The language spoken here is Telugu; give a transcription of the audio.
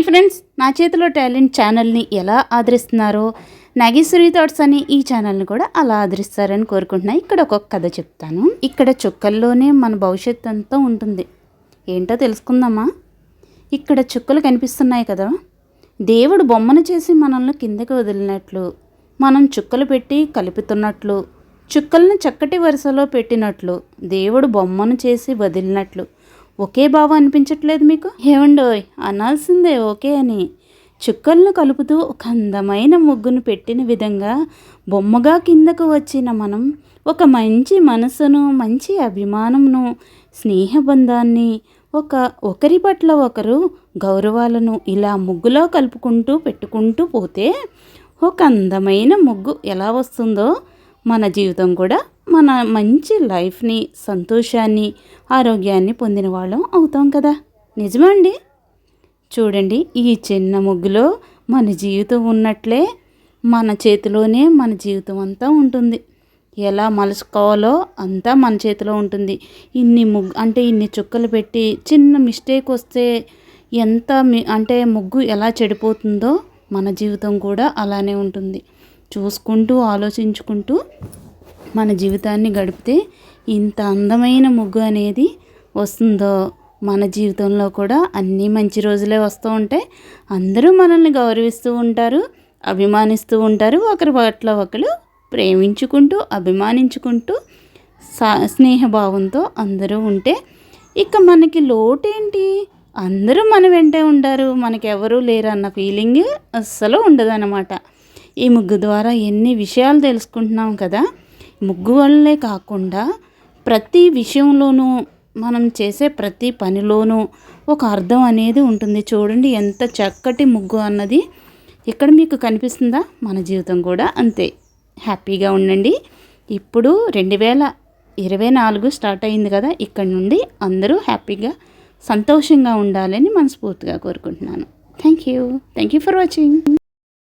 హాయ్ ఫ్రెండ్స్ నా చేతిలో టాలెంట్ ఛానల్ని ఎలా ఆదరిస్తున్నారో నాగేశ్వరి థాట్స్ అని ఈ ఛానల్ని కూడా అలా ఆదరిస్తారని కోరుకుంటున్నా. ఇక్కడ ఒక కథ చెప్తాను. ఇక్కడ చుక్కల్లోనే మన భవిష్యత్తు అంతా ఉంటుంది. ఏంటో తెలుసుకుందామా? ఇక్కడ చుక్కలు కనిపిస్తున్నాయి కదా. దేవుడు బొమ్మను చేసి మనల్ని కిందకి వదిలినట్లు మనం చుక్కలు పెట్టి కలుపుతున్నట్లు చుక్కల్ని చక్కటి వరుసలో పెట్టినట్లు దేవుడు బొమ్మను చేసి వదిలినట్లు ఒకే భావం అనిపించట్లేదు మీకు? ఏమండోయ్ అనాల్సిందే ఓకే అని. చుక్కలను కలుపుతూ ఒక అందమైన ముగ్గును పెట్టిన విధంగా బొమ్మగా కిందకు వచ్చిన మనం ఒక మంచి మనసును మంచి అభిమానంను స్నేహబంధాన్ని ఒక ఒకరి పట్ల ఒకరు గౌరవాలను ఇలా ముగ్గులో కలుపుకుంటూ పెట్టుకుంటూ పోతే ఒక అందమైన ముగ్గు ఎలా వస్తుందో మన జీవితం కూడా మన మంచి లైఫ్ని సంతోషాన్ని ఆరోగ్యాన్ని పొందిన వాళ్ళం అవుతాం కదా. నిజమండి చూడండి ఈ చిన్న ముగ్గులో మన జీవితం ఉన్నట్లే మన చేతిలోనే మన జీవితం అంతా ఉంటుంది. ఎలా మలుచుకోవాలో అంతా మన చేతిలో ఉంటుంది. ఇన్ని ముగ్గు అంటే ఇన్ని చుక్కలు పెట్టి చిన్న మిస్టేక్ వస్తే ఎంత అంటే ముగ్గు ఎలా చెడిపోతుందో మన జీవితం కూడా అలానే ఉంటుంది. చూసుకుంటూ ఆలోచించుకుంటూ మన జీవితాన్ని గడిపితే ఇంత అందమైన ముగ్గు అనేది వస్తుందో మన జీవితంలో కూడా అన్నీ మంచి రోజులే వస్తూ ఉంటాయి అందరూ మనల్ని గౌరవిస్తూ ఉంటారు అభిమానిస్తూ ఉంటారు ఒకరి పట్ల ఒకరు ప్రేమించుకుంటూ అభిమానించుకుంటూ సా స్నేహభావంతో అందరూ ఉంటే ఇక మనకి లోటేంటి? అందరూ మన వెంటే ఉంటారు మనకి ఎవరూ లేరన్న ఫీలింగ్ అస్సలు ఉండదన్నమాట. ఈ ముగ్గు ద్వారా ఎన్ని విషయాలు తెలుసుకుంటున్నాం కదా? ముగ్గు వల్లే కాకుండా ప్రతి విషయంలోనూ మనం చేసే ప్రతి పనిలోనూ ఒక అర్థం అనేది ఉంటుంది. చూడండి ఎంత చక్కటి ముగ్గు అన్నది ఇక్కడ మీకు కనిపిస్తుందా? మన జీవితం కూడా అంతే. హ్యాపీగా ఉండండి. ఇప్పుడు రెండు వేల ఇరవై నాలుగు స్టార్ట్ అయింది కదా ఇక్కడ నుండి అందరూ హ్యాపీగా సంతోషంగా ఉండాలని మనస్ఫూర్తిగా కోరుకుంటున్నాను. Thank you. Thank you for watching.